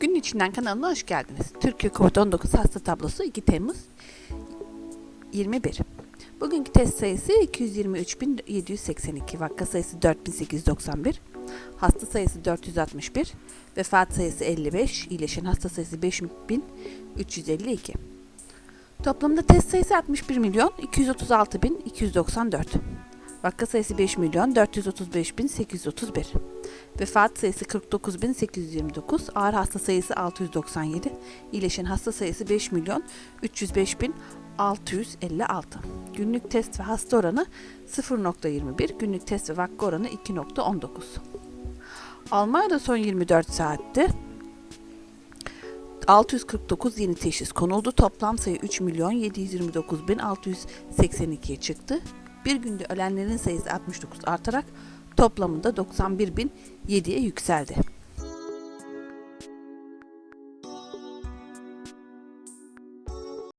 Günün içinden kanalına hoş geldiniz. Türkiye Covid-19 hasta tablosu 2 Temmuz 21. Bugünkü test sayısı 223.782, vaka sayısı 4891, hasta sayısı 461, vefat sayısı 55, iyileşen hasta sayısı 5352. Toplamda test sayısı 61 milyon 236 bin 294. Vaka sayısı 5 milyon 435 bin 831. Vefat sayısı 49.829, ağır hasta sayısı 697, iyileşen hasta sayısı 5 milyon 305 bin 656. Günlük test ve hasta oranı 0.21, günlük test ve vaka oranı 2.19. Almanya'da son 24 saatte 649 yeni teşhis konuldu. Toplam sayı 3 milyon 729 bin 682'ye çıktı. Bir günde ölenlerin sayısı 69 artarak toplamında 91 bin 7'ye yükseldi.